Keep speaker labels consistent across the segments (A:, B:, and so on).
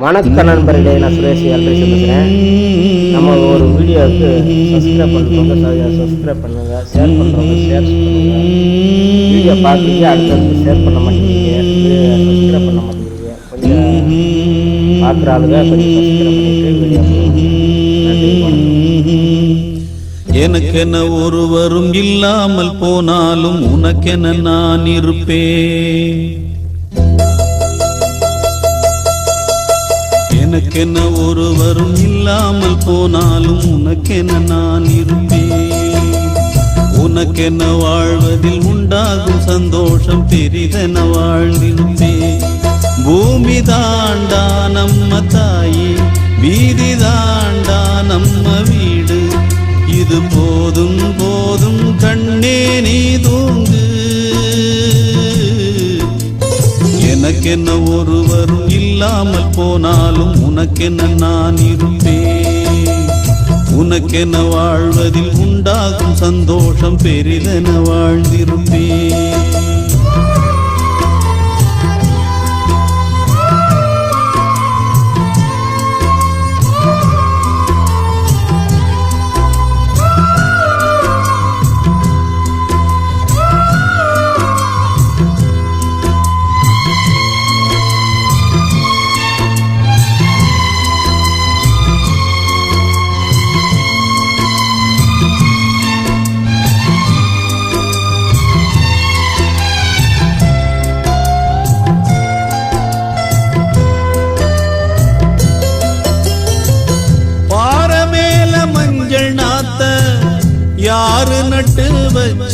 A: வணக்க நண்பர்களே நான் சுரேஷ் எல்பிசி பேசுகிறேன் நம்ம ஒரு வீடியோவுக்கு சப்ஸ்கிரைப் பண்ணுறவங்க சப்ஸ்கிரைப் பண்ணுங்க ஷேர் பண்ணுறவங்க ஷேர் பண்ணுங்க. வீடியோ பார்த்துட்டு அடுத்தடுத்து ஷேர் பண்ண மாட்டேங்கிறீங்க சப்ஸ்கிரைப் பண்ண மாட்டேங்கிறீங்க. கொஞ்சம் பார்க்குற ஆளுங்க கொஞ்சம் சப்ஸ்கிரைப் பண்ணிட்டு வீடியோ
B: எனக்கென ஒருவரும் இல்லாமல் போனாலும் உனக்கென நான் இருப்பேன். எனக்கென ஒருவரும் இல்லாமல் போனாலும் உனக்கென நான் இருப்பேன். உனக்கென வாழ்வதில் உண்டாகும் சந்தோஷம் பெரிதென வாழ்ந்திருப்பேன். பூமி தாண்டா நம்ம தாயே வீதி எனக்கென்ன ஒருவரும் இல்லாமல் போனாலும் உனக்கென்ன நான் இருப்பேன். உனக்கென வாழ்வதில் உண்டாகும் சந்தோஷம் பெரிதென வாழ்ந்திருப்பேன்.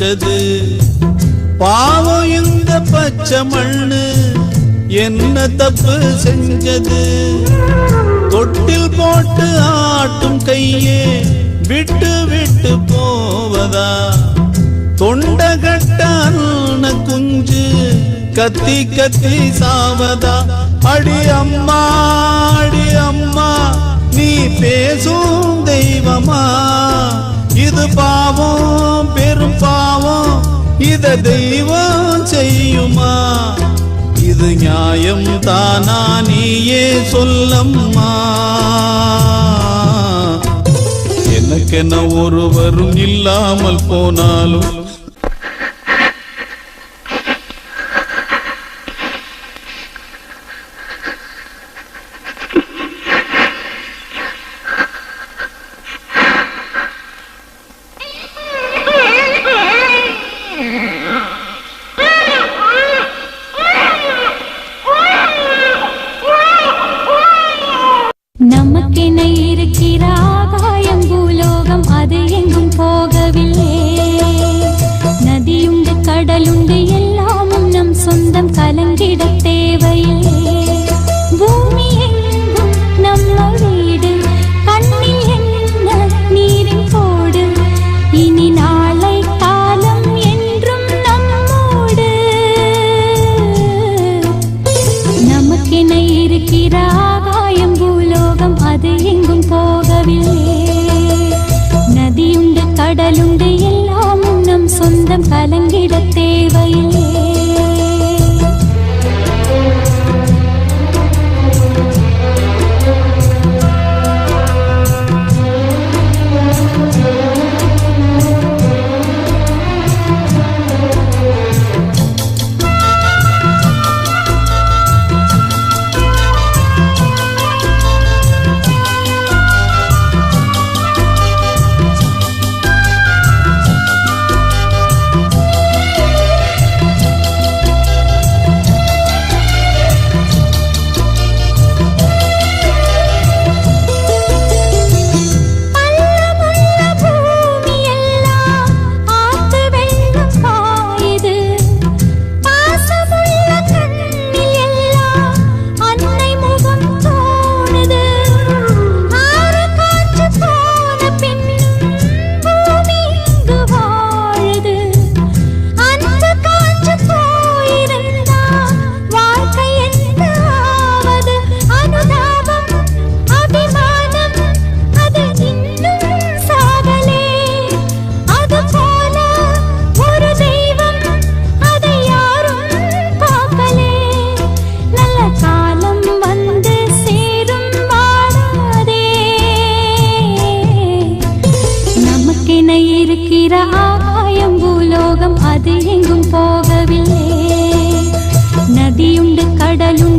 B: வச்சது பாவம் இந்த பச்சை மண்ணு என்ன தப்பு செஞ்சது? தொட்டில் போட்டு ஆட்டும் கையே விட்டு விட்டு போவதா? தொண்டகட்டான குஞ்சு கத்தி கத்தி சாவதா? அடி அம்மா அடி அம்மா நீ பேசும் தெய்வமா? இது பாவம் பெரும் பாவம் இத தெய்வம் செய்யுமா? இது நியாயம் தானா நீயே சொல்லம்மா. எனக்கென ஒருவரும் இல்லாமல் போனாலும்
C: நமக்கென இருக்கிற ஆகாயம் பூலோகம் அது எங்கும் போகவில்லை. என இருக்கிற ஆகாயம் பூலோகம் அது எங்கும் போகவில்லை. நதியுண்டு கடலும்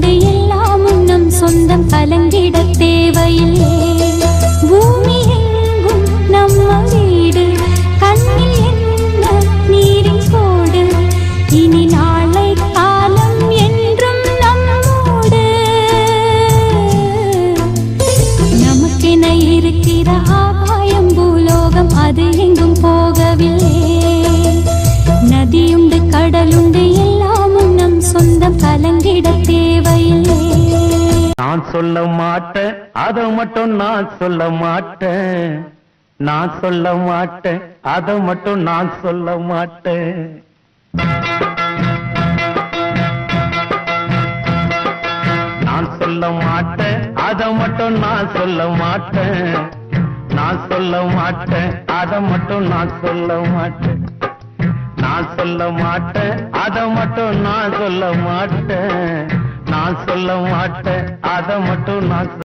C: அது எங்கும் போகவில்லை. நதியுண்டு கடலுண்டு எல்லாமும் நம் சொந்தம் கலங்கிட தேவையில்லை.
D: நான் சொல்ல மாட்டேன் அதை மட்டும் நான் சொல்ல மாட்டேன். நான் சொல்ல மாட்டேன் அதை மட்டும் நான் சொல்ல மாட்டேன். நான் சொல்ல மாட்டேன் அதை மட்டும் நான் சொல்ல மாட்டேன். நான் சொல்ல மாட்டேன். அதை மட்டும் நான் சொல்ல மாட்டேன். நான் சொல்ல மாட்டேன். அதை மட்டும் நான் சொல்ல மாட்டேன். நான் சொல்ல மாட்டேன். அதை மட்டும் நான் சொல்ல